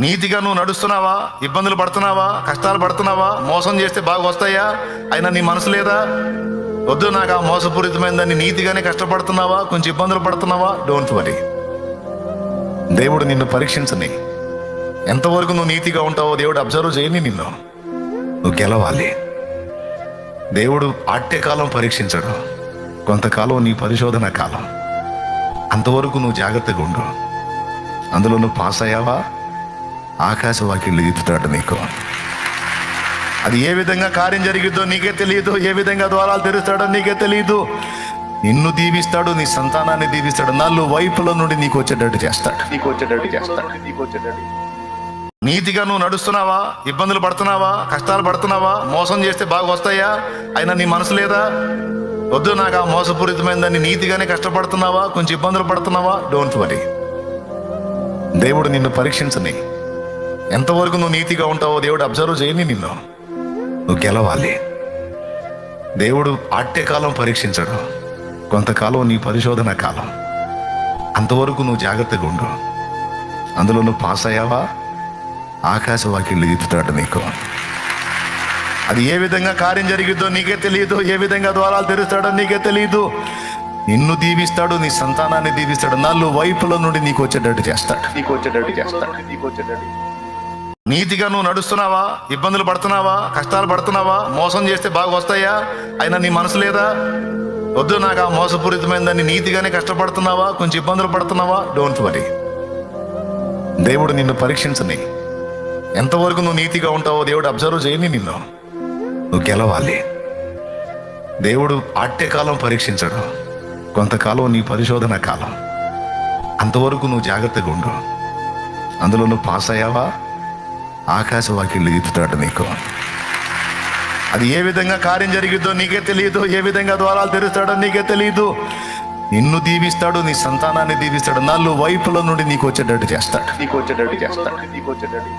నీతిగా నువ్వు నడుస్తున్నావా? ఇబ్బందులు పడుతున్నావా? కష్టాలు పడుతున్నావా? మోసం చేస్తే బాగా వస్తాయా? అయినా నీ మనసు లేదా? వద్దు నాకు ఆ మోసపూరితమైందని నీతిగానే కష్టపడుతున్నావా? కొంచెం ఇబ్బందులు పడుతున్నావా? డోంట్ వరీ దేవుడు నిన్ను పరీక్షించని. ఎంతవరకు నువ్వు నీతిగా ఉంటావో దేవుడు అబ్జర్వ్ చేయని నిన్ను. నువ్వు గెలవాలి. దేవుడు ఆట్యకాలం పరీక్షించడు. కొంతకాలం నీ పరిశోధన కాలం. అంతవరకు నువ్వు జాగ్రత్తగా ఉండు. అందులో నువ్వు పాస్ అయ్యావా? ఆకాశ ఇప్పుతాడు నీకు. అది ఏ విధంగా కార్యం జరిగిద్దో నీకే తెలియదు ఏ విధంగా ద్వారాలు తెరుస్తాడో నీకే తెలియదు. నిన్ను దీవిస్తాడు నీ సంతానాన్ని దీవిస్తాడు నల్లు వైపుల నుండి నీకు వచ్చేటట్టు చేస్తాడు. నీకు వచ్చేటట్టు చేస్తాడు. నీకు వచ్చేటట్టు నీతిగా నువ్వు నడుస్తున్నావా? ఇబ్బందులు పడుతున్నావా? కష్టాలు పడుతున్నావా? మోసం చేస్తే బాగా వస్తాయా? అయినా నీ మనసు లేదా? వద్దు నాకు ఆ మోసపూరితమైందని నీతిగానే కష్టపడుతున్నావా? కొంచెం ఇబ్బందులు పడుతున్నావా? డోంట్ వరీ దేవుడు నిన్ను పరీక్షించని. ఎంతవరకు నువ్వు నీతిగా ఉంటావో దేవుడు అబ్జర్వ్ చేయని నిన్ను. నువ్వు గెలవాలి. దేవుడు ఆట్యకాలం పరీక్షించడు. కొంతకాలం నీ పరిశోధన కాలం. అంతవరకు నువ్వు జాగ్రత్తగా ఉండు. అందులో నువ్వు పాస్ అయ్యావా? ఆకాశ వాకిళ్ళు నీకు. అది ఏ విధంగా కార్యం జరిగిద్దో నీకే తెలియదు. ఏ విధంగా ద్వారాలు తెరుస్తాడో నీకే తెలియదు. నిన్ను దీవిస్తాడు నీ సంతానాన్ని దీవిస్తాడు. నల్లు వైపుల నుండి నీకు వచ్చేటట్టు చేస్తాడు. నీకు వచ్చేటట్టు చేస్తాడు. నీకు వచ్చేటట్టు నీతిగా నువ్వు నడుస్తున్నావా? ఇబ్బందులు పడుతున్నావా? కష్టాలు పడుతున్నావా? మోసం చేస్తే బాగా వస్తాయా? అయినా నీ మనసు లేదా? వద్దు నాకు ఆ మోసపూరితమైందని నీతిగానే కష్టపడుతున్నావా? కొంచెం ఇబ్బందులు పడుతున్నావా? డోంట్ వరీ దేవుడు నిన్ను పరీక్షించని. ఎంతవరకు నువ్వు నీతిగా ఉంటావో దేవుడు అబ్జర్వ్ చేయని నిన్ను. నువ్వు గెలవాలి. దేవుడు ఆట్యకాలం పరీక్షించడు. కొంతకాలం నీ పరిశోధన కాలం. అంతవరకు నువ్వు జాగ్రత్తగా ఉండు. అందులో నువ్వు పాస్ అయ్యావా? ఆకాశ వాకిళ్ళు ఇప్పుతాడు నీకు. అది ఏ విధంగా కార్యం జరిగిద్దో నీకే తెలియదు ఏ విధంగా ద్వారాలు తెరుస్తాడో నీకే తెలియదు. నిన్ను దీవిస్తాడు నీ సంతానాన్ని దీవిస్తాడు నల్లు వైపుల నుండి నీకు వచ్చేటట్టు చేస్తాడు. నీకు వచ్చేటట్టు చేస్తాడు. నీకు వచ్చేటట్టు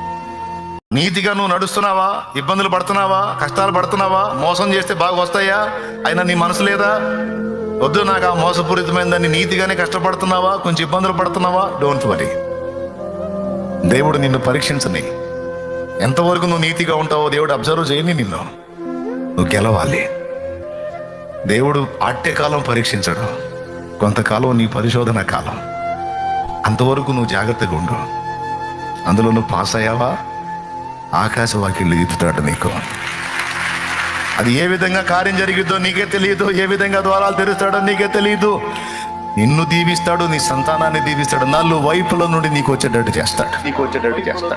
నీతిగా నువ్వు నడుస్తున్నావా? ఇబ్బందులు పడుతున్నావా? కష్టాలు పడుతున్నావా? మోసం చేస్తే బాగా వస్తాయా? అయినా నీ మనసు లేదా? వద్దు నాకు ఆ మోసపూరితమైందని నీతిగానే కష్టపడుతున్నావా? కొంచెం ఇబ్బందులు పడుతున్నావా? డోంట్ వరీ దేవుడు నిన్ను పరీక్షించని. ఎంతవరకు నువ్వు నీతిగా ఉంటావో దేవుడు అబ్జర్వ్ చేయని నిన్ను. నువ్వు గెలవాలి. దేవుడు ఆట్యకాలం పరీక్షించడు. కొంతకాలం నీ పరిశోధన కాలం. అంతవరకు నువ్వు జాగ్రత్తగా ఉండు. అందులో నువ్వు పాస్ అయ్యావా? ఆకాశ వాకిళ్ళు ఇప్పుతాడు నీకు. అది ఏ విధంగా కార్యం జరిగిద్దో నీకే తెలియదు. ఏ విధంగా ద్వారాలు తెరుస్తాడో నీకే తెలియదు. నిన్ను దీవిస్తాడు నీ సంతానాన్ని దీవిస్తాడు. నల్లు వైపుల నుండి నీకు వచ్చేటట్టు చేస్తాడు. నీకు వచ్చేటట్టు చేస్తాడు.